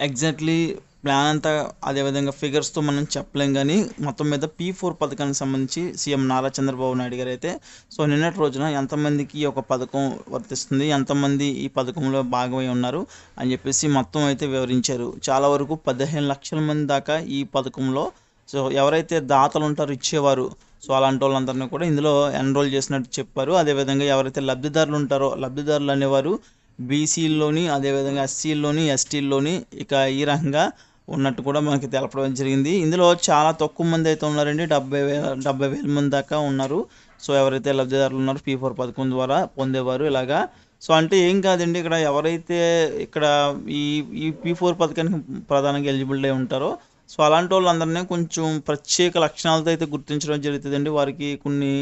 Exactly plan అంతా అదేవిధంగా ఫిగర్స్తో మనం చెప్పలేం కానీ మొత్తం మీద పీ ఫోర్ పథకానికి సంబంధించి సీఎం నారా చంద్రబాబు నాయుడు గారు అయితే సో నిన్నటి రోజున ఎంతమందికి ఈ ఒక పథకం వర్తిస్తుంది ఎంతమంది ఈ పథకంలో భాగమై ఉన్నారు అని చెప్పేసి మొత్తం అయితే వివరించారు. చాలా వరకు పదిహేను లక్షల మంది దాకా ఈ పథకంలో సో ఎవరైతే దాతలు ఉంటారో ఇచ్చేవారు సో అలాంటి వాళ్ళందరినీ కూడా ఇందులో ఎన్రోల్ చేసినట్టు చెప్పారు. అదేవిధంగా ఎవరైతే లబ్ధిదారులు ఉంటారో లబ్ధిదారులు అనేవారు బీసీల్లోని అదేవిధంగా ఎస్సీల్లోని ఎస్టీల్లోని ఇక ఈ రకంగా ఉన్నట్టు కూడా మనకి తెలపడం జరిగింది. ఇందులో చాలా తక్కువ మంది అయితే ఉన్నారండి. డెబ్బై వేల డెబ్బై వేల మంది దాకా ఉన్నారు. సో ఎవరైతే లబ్ధిదారులు ఉన్నారో పీ ఫోర్ పథకం ద్వారా పొందేవారు ఇలాగా. సో అంటే ఏం కాదండి ఇక్కడ ఎవరైతే ఇక్కడ ఈ ఈ పీ ఫోర్ పథకానికి ప్రధానంగా ఎలిజిబిలిటీ ఉంటారో సో అలాంటి వాళ్ళందరినీ కొంచెం ప్రత్యేక లక్షణాలతో అయితే గుర్తించడం జరుగుతుందండి. వారికి కొన్ని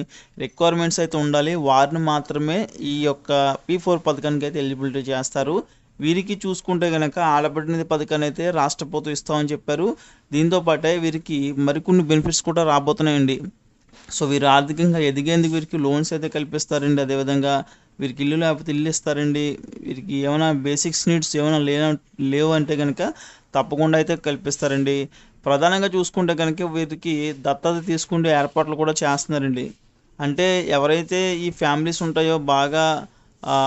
రిక్వైర్మెంట్స్ అయితే ఉండాలి. వారిని మాత్రమే ఈ యొక్క పీ ఫోర్ పథకానికి అయితే ఎలిజిబిలిటీ చేస్తారు. వీరికి చూసుకుంటే కనుక ఆడబిడ్డ పథకాన్ని అయితే రాష్ట్ర ప్రభుత్వం ఇస్తామని చెప్పారు. దీంతో పాటే వీరికి మరికొన్ని బెనిఫిట్స్ కూడా రాబోతున్నాయండి. సో వీరు ఆర్థికంగా ఎదిగేందుకు వీరికి లోన్స్ అయితే కల్పిస్తారండి. అదేవిధంగా వీరికి ఇల్లు లేకపోతే ఇల్లు ఇస్తారండి. వీరికి ఏమైనా బేసిక్స్ నీడ్స్ ఏమైనా లేన లేవు అంటే కనుక తప్పకుండా అయితే కల్పిస్తారండి. ప్రధానంగా చూసుకుంటే కనుక వీరికి దత్తత తీసుకుంటే ఏర్పాట్లు కూడా చేస్తున్నారండి. అంటే ఎవరైతే ఈ ఫ్యామిలీస్ ఉంటాయో బాగా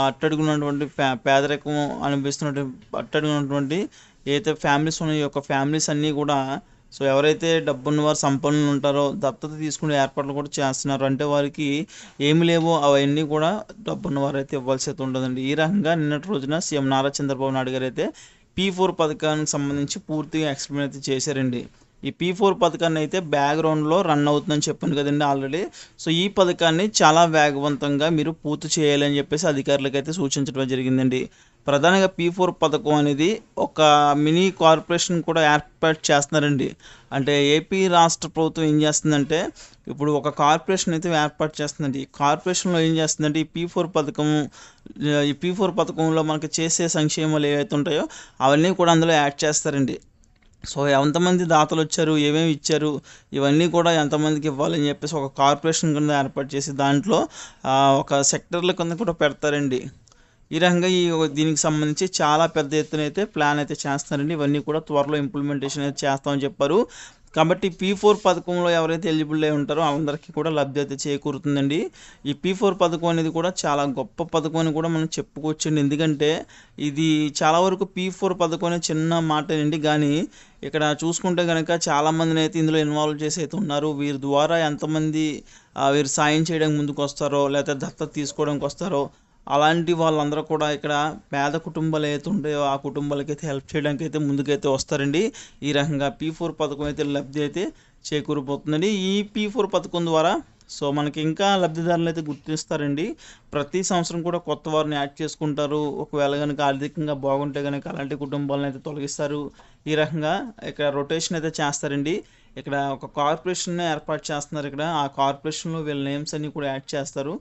అట్టడుగున్నటువంటి పే పేదరికం అనిపిస్తున్నటువంటి అట్టడుగున్నటువంటి ఏదైతే ఫ్యామిలీస్ ఉన్నాయో ఈ యొక్క ఫ్యామిలీస్ అన్నీ కూడా సో ఎవరైతే డబ్బున్న వారు సంపన్నులు ఉంటారో దత్తత తీసుకునే ఏర్పాట్లు కూడా చేస్తున్నారు. అంటే వారికి ఏమి లేవో అవన్నీ కూడా డబ్బున్న వారైతే అయితే ఇవ్వాల్సి అయితే ఉంటుందండి ఈ రకంగా నిన్నటి రోజున సీఎం నారా చంద్రబాబు నాయుడు గారు అయితే పీ ఫోర్ పథకానికి సంబంధించి పూర్తిగా ఎక్స్ప్లెయిన్ అయితే చేశారండి. ఈ పీ ఫోర్ పథకాన్ని అయితే బ్యాక్గ్రౌండ్లో రన్ అవుతుందని చెప్పాను కదండి ఆల్రెడీ సో ఈ పథకాన్ని చాలా వేగవంతంగా మీరు పూర్తి చేయాలని చెప్పేసి అధికారులకు అయితే సూచించడం జరిగిందండి. ప్రధానంగా పీ ఫోర్ పథకం అనేది ఒక మినీ కార్పొరేషన్ కూడా ఏర్పాటు చేస్తున్నారండి. అంటే ఏపీ రాష్ట్ర ప్రభుత్వం ఏం చేస్తుందంటే ఇప్పుడు ఒక కార్పొరేషన్ అయితే ఏర్పాటు చేస్తుందండి. ఈ కార్పొరేషన్లో ఏం చేస్తుందంటే ఈ పీ ఫోర్ పథకం ఈ పీ ఫోర్ పథకంలో మనకి చేసే సంక్షేమాలు ఏవైతే ఉంటాయో అవన్నీ కూడా అందులో యాడ్ చేస్తారండి. సో ఎంతమంది దాతలు వచ్చారు ఏమేమి ఇచ్చారు ఇవన్నీ కూడా ఎంతమందికి ఇవ్వాలని చెప్పేసి ఒక కార్పొరేషన్ కింద ఏర్పాటు చేసి దాంట్లో ఒక సెక్టర్ల కింద కూడా పెడతారండి. ఈ రకంగా ఈ దీనికి సంబంధించి చాలా పెద్ద ఎత్తున అయితే ప్లాన్ అయితే చేస్తారండి ఇవన్నీ కూడా త్వరలో ఇంప్లిమెంటేషన్ అయితే చేస్తామని చెప్పారు. కాబట్టి పీ ఫోర్ పథకంలో ఎవరైతే ఎలిజిబుల్ అయి ఉంటారో అందరికీ కూడా లబ్ధి అయితే చేకూరుతుందండి. ఈ పీ ఫోర్ పథకం అనేది కూడా చాలా గొప్ప పథకం అని కూడా మనం చెప్పుకోవచ్చండి. ఎందుకంటే ఇది చాలా వరకు పీ ఫోర్ పథకం అనే చిన్న మాటనండి. కానీ ఇక్కడ చూసుకుంటే కనుక చాలామందిని అయితే ఇందులో ఇన్వాల్వ్ చేసి అయితే ఉన్నారు. వీరి ద్వారా ఎంతమంది వీరు సాయం చేయడానికి ముందుకు వస్తారో లేకపోతే దత్తత తీసుకోవడానికి వస్తారో అలాంటి వాళ్ళందరూ కూడా ఇక్కడ పేద కుటుంబాలు అయితే ఉంటాయో ఆ కుటుంబాలకి అయితే హెల్ప్ చేయడానికి అయితే ముందుకైతే వస్తారండి. ఈ రకంగా పీ ఫోర్ పథకం అయితే లబ్ధి అయితే చేకూరిపోతుందండి. ఈ పీ ఫోర్ పథకం ద్వారా సో మనకి ఇంకా లబ్ధిదారులు అయితే గుర్తిస్తారండి. ప్రతి సంవత్సరం కూడా కొత్త వారిని యాడ్ చేసుకుంటారు. ఒకవేళ కనుక ఆర్థికంగా బాగుంటే కనుక అలాంటి కుటుంబాలను అయితే తొలగిస్తారు. ఈ రకంగా ఇక్కడ రొటేషన్ అయితే చేస్తారండి. ఇక్కడ ఒక కార్పొరేషన్ ఏర్పాటు చేస్తున్నారు ఇక్కడ. ఆ కార్పొరేషన్లో వీళ్ళ నేమ్స్ అన్నీ కూడా యాడ్ చేస్తారు.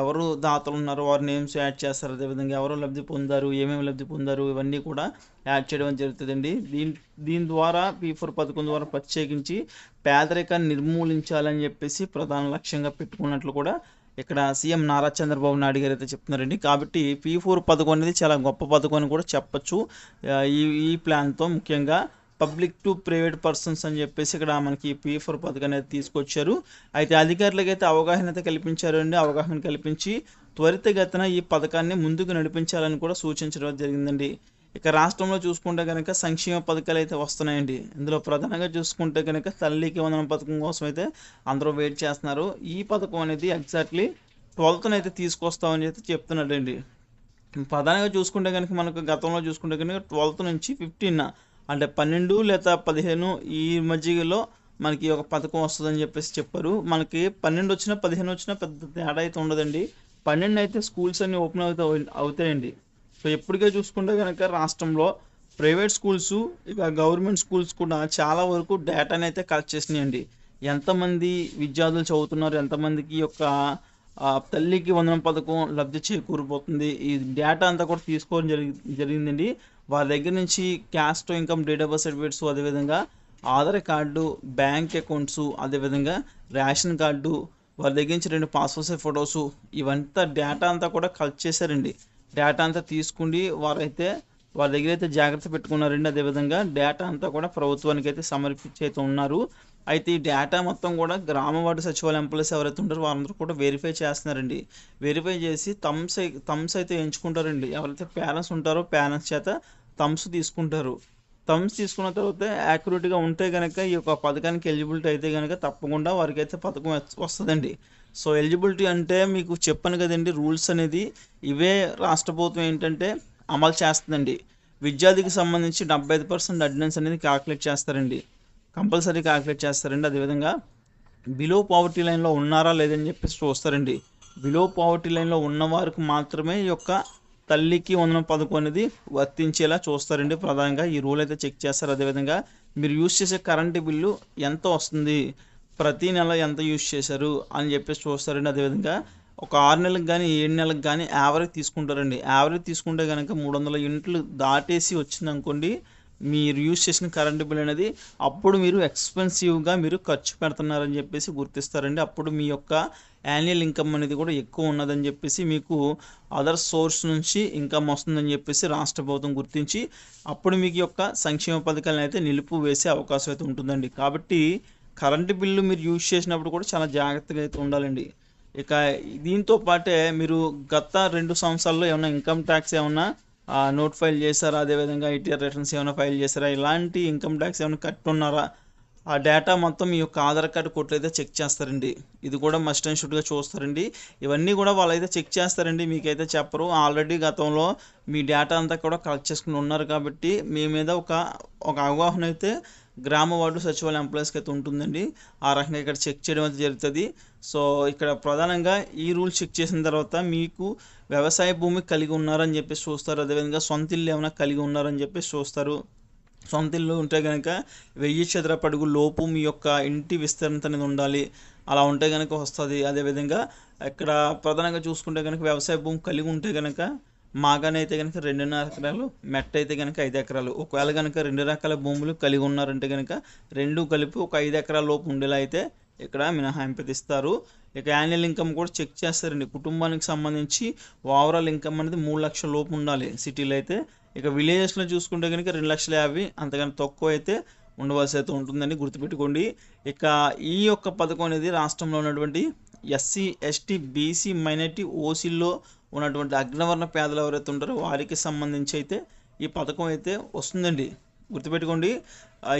ఎవరు దాతలు ఉన్నారో వారి నేమ్స్ యాడ్ చేస్తారు అదేవిధంగా ఎవరు లబ్ధి పొందారు ఏమేమి లబ్ధి పొందారు ఇవన్నీ కూడా యాడ్ చేయడం జరుగుతుందండి. దీని దీని ద్వారా పీ ఫోర్ పథకం ద్వారా ప్రత్యేకించి పేదరికాన్ని నిర్మూలించాలని చెప్పేసి ప్రధాన లక్ష్యంగా పెట్టుకున్నట్లు కూడా ఇక్కడ సీఎం నారా చంద్రబాబు నాయుడు గారు అయితే చెప్తున్నారండి. కాబట్టి పీ ఫోర్ పథకం అనేది చాలా గొప్ప పథకం అని కూడా చెప్పచ్చు. ఈ ఈ ప్లాన్తో ముఖ్యంగా పబ్లిక్ టు ప్రైవేట్ పర్సన్స్ అని చెప్పేసి ఇక్కడ మనకి పిఎఫ్ఆర్ పథకం అనేది తీసుకొచ్చారు. అయితే అధికారులకైతే అవగాహన అయితే కల్పించారండి అవగాహన కల్పించి త్వరితగతిన ఈ పథకాన్ని ముందుకు నడిపించాలని కూడా సూచించడం జరిగిందండి. ఇక రాష్ట్రంలో చూసుకుంటే కనుక సంక్షేమ పథకాలు అయితే వస్తున్నాయండి. ఇందులో ప్రధానంగా చూసుకుంటే కనుక తల్లికి వందనం పథకం కోసం అయితే అందరూ వెయిట్ చేస్తున్నారు. ఈ పథకం అనేది ఎగ్జాక్ట్లీ ట్వెల్త్న అయితే తీసుకొస్తామని అయితే చెప్తున్నాడండి. ప్రధానంగా చూసుకుంటే కనుక మనకు గతంలో చూసుకుంటే కనుక ట్వెల్త్ నుంచి ఫిఫ్టీన్ అంటే పన్నెండు లేదా పదిహేను ఈ మధ్యలో మనకి ఒక పథకం వస్తుందని చెప్పేసి చెప్పారు. మనకి పన్నెండు వచ్చినా పదిహేను వచ్చినా పెద్ద తేడా అయితే ఉండదండి. పన్నెండు అయితే స్కూల్స్ అన్ని ఓపెన్ అవుతా అవుతాయండి. సో ఎప్పటికే చూసుకుంటే కనుక రాష్ట్రంలో ప్రైవేట్ స్కూల్స్ ఇక గవర్నమెంట్ స్కూల్స్ కూడా చాలా వరకు డేటాని అయితే కలెక్ట్ చేసినాయండి. ఎంతమంది విద్యార్థులు చదువుతున్నారు ఎంతమందికి యొక్క తల్లికి వందనం పథకం లబ్ధి చేకూరిపోతుంది ఈ డేటా అంతా కూడా తీసుకోవడం జరిగి జరిగిందండి. వారి దగ్గర నుంచి caste income date of birth certificates అదేవిధంగా ఆధార్ కార్డు బ్యాంక్ అకౌంట్స్ అదేవిధంగా రేషన్ కార్డు వారి దగ్గర నుంచి రెండు పాస్పోర్ట్ సైజ్ ఫొటోస్ ఇవంతా డేటా అంతా కూడా కలెక్ట్ చేశారండి. డేటా అంతా తీసుకుని వారైతే వాళ్ళ దగ్గర అయితే జాగ్రత్త పెట్టుకున్నారండి. అదేవిధంగా డేటా అంతా కూడా ప్రభుత్వానికి అయితే సమర్పించి అయితే ఉన్నారు. అయితే ఈ డేటా మొత్తం కూడా గ్రామ వార్డు సచివాలయ ఎంప్లాయీస్ ఎవరైతే ఉంటారో వారందరూ కూడా వెరిఫై చేస్తున్నారండి. వెరిఫై చేసి థమ్స్ థమ్స్ అయితే ఎంచుకుంటారండి. ఎవరైతే పేరెంట్స్ ఉంటారో పేరెంట్స్ చేత థమ్స్ తీసుకుంటారు. థమ్స్ తీసుకున్న తర్వాత యాక్యురేట్గా ఉంటే కనుక ఈ యొక్క పథకానికి ఎలిజిబిలిటీ అయితే కనుక తప్పకుండా వారికి అయితే పథకం వస్తుందండి. సో ఎలిజిబిలిటీ అంటే మీకు చెప్పాను కదండి రూల్స్ అనేది ఇవే రాష్ట్ర ప్రభుత్వం ఏంటంటే అమలు చేస్తుందండి. విద్యార్థికి సంబంధించి డెబ్బై ఐదు పర్సెంట్ అటెండెన్స్ అనేది క్యాలిక్యులేట్ చేస్తారండి. కంపల్సరీ క్యాలిక్యులేట్ చేస్తారండి. అదేవిధంగా బిలో పావర్టీ లైన్లో ఉన్నారా లేదని చెప్పేసి చూస్తారండి. బిలో పావర్టీ లైన్లో ఉన్న వారికి మాత్రమే ఈ యొక్క తల్లికి వందనం పథకం అనేది వర్తించేలా చూస్తారండి. ప్రధానంగా ఈ రూల్ అయితే చెక్ చేస్తారు. అదేవిధంగా మీరు యూస్ చేసే కరెంటు బిల్లు ఎంత వస్తుంది ప్రతి నెల ఎంత యూస్ చేశారు అని చెప్పేసి చూస్తారండి. అదేవిధంగా ఒక ఆరు నెలలకు కానీ ఏడు నెలలకు కానీ యావరేజ్ తీసుకుంటారండి. యావరేజ్ తీసుకుంటే కనుక మూడు వందల యూనిట్లు దాటేసి వచ్చింది అనుకోండి మీరు యూజ్ చేసిన కరెంటు బిల్ అనేది అప్పుడు మీరు ఎక్స్పెన్సివ్గా మీరు ఖర్చు పెడుతున్నారని చెప్పేసి గుర్తిస్తారండి. అప్పుడు మీ యొక్క యాన్యువల్ ఇన్కమ్ అనేది కూడా ఎక్కువ ఉన్నదని చెప్పేసి మీకు అదర్ సోర్స్ నుంచి ఇన్కమ్ వస్తుందని చెప్పేసి రాష్ట్ర ప్రభుత్వం గుర్తించి అప్పుడు మీకు యొక్క సంక్షేమ పథకాలను అయితే నిలుపు వేసే అవకాశం అయితే ఉంటుందండి. కాబట్టి కరెంటు బిల్లు మీరు యూజ్ చేసినప్పుడు కూడా చాలా జాగ్రత్తగా అయితే ఉండాలండి. ఇక దీంతో పాటే మీరు గత రెండు సంవత్సరాల్లో ఏమైనా ఇన్కమ్ ట్యాక్స్ ఏమన్నా నోట్ ఫైల్ చేశారా? అదేవిధంగా ఐటీఆర్ రిటర్న్స్ ఏమైనా ఫైల్ చేశారా? ఇలాంటి ఇన్కమ్ ట్యాక్స్ ఏమైనా కట్టున్నారా? ఆ డేటా మొత్తం మీ యొక్క ఆధార్ కార్డు కొట్లు అయితే చెక్ చేస్తారండి. ఇది కూడా మస్ట్ అండ్ షుడ్గా చూస్తారండి. ఇవన్నీ కూడా వాళ్ళైతే చెక్ చేస్తారండి. మీకైతే చెప్పరు. ఆల్రెడీ గతంలో మీ డేటా అంతా కూడా కలెక్ట్ చేసుకుని ఉన్నారు కాబట్టి మీ మీద ఒక ఒక అవగాహన అయితే గ్రామ వార్డు సచివాలయ ఎంప్లాయీస్కి అయితే ఉంటుందండి. ఆ రకంగా ఇక్కడ చెక్ చేయడం అయితే జరుగుతుంది. సో ఇక్కడ ప్రధానంగా ఈ రూల్ చెక్ చేసిన తర్వాత మీకు వ్యవసాయ భూమి కలిగి ఉన్నారని చెప్పేసి చూస్తారు. అదేవిధంగా సొంత ఇల్లు ఏమైనా కలిగి ఉన్నారని చెప్పేసి చూస్తారు. సొంత ఇల్లు ఉంటే కనుక వెయ్యి చదరపడుగు లోపు మీ యొక్క ఇంటి విస్తీర్ణత అనేది ఉండాలి. అలా ఉంటే కనుక వస్తుంది. అదేవిధంగా ఇక్కడ ప్రధానంగా చూసుకుంటే కనుక వ్యవసాయ భూమి కలిగి ఉంటే కనుక మాగానైతే అయితే కనుక రెండున్నర ఎకరాలు మెట్ట అయితే కనుక ఐదు ఎకరాలు. ఒకవేళ కనుక రెండు రకాల భూములు కలిగి ఉన్నారంటే కనుక రెండు కలిపి ఒక ఐదు ఎకరాల లోపు ఉండేలా అయితే ఇక్కడ మినహాయింపతిస్తారు ఇక యాన్యువల్ ఇన్కమ్ కూడా చెక్ చేస్తారండి. కుటుంబానికి సంబంధించి ఓవరాల్ ఇన్కమ్ అనేది మూడు లక్షల లోపు ఉండాలి సిటీలో అయితే. ఇక విలేజెస్లో చూసుకుంటే కనుక రెండు లక్షల యాభై అంతకన్నా తక్కువ అయితే ఉండవలసి అయితే ఉంటుందని గుర్తుపెట్టుకోండి. ఇక ఈ యొక్క పథకం అనేది రాష్ట్రంలో ఉన్నటువంటి ఎస్సీ ఎస్టీ బీసీ మైనార్టీ ఓసీల్లో ఉన్నటువంటి అగ్నవర్ణ పేదలు ఎవరైతే ఉంటారో వారికి సంబంధించి అయితే ఈ పథకం అయితే వస్తుందండి. గుర్తుపెట్టుకోండి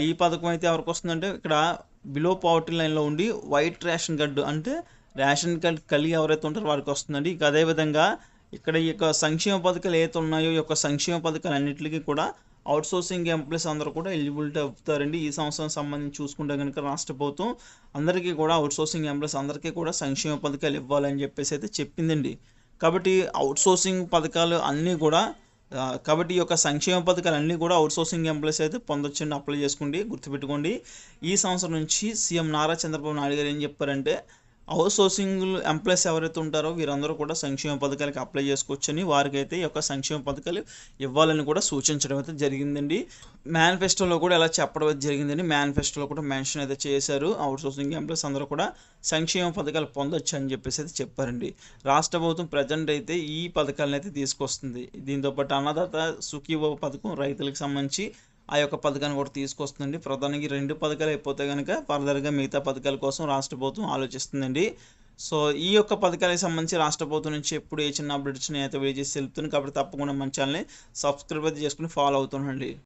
ఈ పథకం అయితే ఎవరికి వస్తుందంటే ఇక్కడ బిలో పావర్టీ లైన్లో ఉండి వైట్ రేషన్ కార్డు అంటే రేషన్ కార్డు కలిగి ఎవరైతే ఉంటారో వారికి వస్తుందండి. ఇక అదేవిధంగా ఇక్కడ ఈ యొక్క సంక్షేమ పథకాలు ఏవైతే ఉన్నాయో ఈ యొక్క సంక్షేమ పథకాలు అన్నింటికి కూడా అవుట్ సోర్సింగ్ ఎంప్లాయీస్ అందరూ కూడా ఎలిజిబిలిటీ అవుతారండి. ఈ సంవత్సరం సంబంధించి చూసుకుంటే కనుక రాష్ట్ర ప్రభుత్వం అందరికీ కూడా అవుట్ సోర్సింగ్ ఎంప్లాయీస్ అందరికీ కూడా సంక్షేమ పథకాలు ఇవ్వాలని చెప్పేసి అయితే చెప్పిందండి. కాబట్టి అవుట్ సోర్సింగ్ పథకాలు అన్నీ కూడా కాబట్టి ఈ యొక్క సంక్షేమ పథకాలు అన్నీ కూడా అవుట్ సోర్సింగ్ ఎంప్లాయీస్ అయితే పొందొచ్చండి అప్లై చేసుకోండి గుర్తుపెట్టుకోండి. ఈ సంవత్సరం నుంచి సీఎం నారా చంద్రబాబు నాయుడు గారు ఏం చెప్పారంటే అవుట్ సోర్సింగ్ ఎంప్లాయీస్ ఎవరైతే ఉంటారో వీరందరూ కూడా సంక్షేమ పథకాలకి అప్లై చేసుకోవచ్చని వారికి అయితే ఈ యొక్క సంక్షేమ పథకాలు ఇవ్వాలని కూడా సూచించడం అయితే జరిగిందండి. మేనిఫెస్టోలో కూడా ఇలా చెప్పడం అయితే జరిగిందండి. మేనిఫెస్టోలో కూడా మెన్షన్ అయితే చేశారు. అవుట్ సోర్సింగ్ ఎంప్లాయీస్ అందరూ కూడా సంక్షేమ పథకాలు పొందొచ్చు అని చెప్పేసి అయితే చెప్పారండి. రాష్ట్ర ప్రభుత్వం ప్రజెంట్ అయితే ఈ పథకాలను అయితే తీసుకొస్తుంది. దీంతో పాటు అన్నదాత సుఖీభవ పథకం రైతులకు సంబంధించి ఆ యొక్క పథకాన్ని కూడా తీసుకొస్తుందండి. ప్రధానంగా రెండు పథకాలు అయిపోతే కనుక ఫర్దర్గా మిగతా పథకాల కోసం రాష్ట్ర ప్రభుత్వం ఆలోచిస్తుందండి. సో ఈ యొక్క పథకాలకు సంబంధించి రాష్ట్ర ప్రభుత్వం నుంచి ఎప్పుడు ఏ చిన్న అప్డేట్స్ అయితే వేచేసి తెలుపుతుంది. కాబట్టి తప్పకుండా మన ఛానల్ని సబ్స్క్రైబ్ అయితే చేసుకుని ఫాలో అవుతుండండి.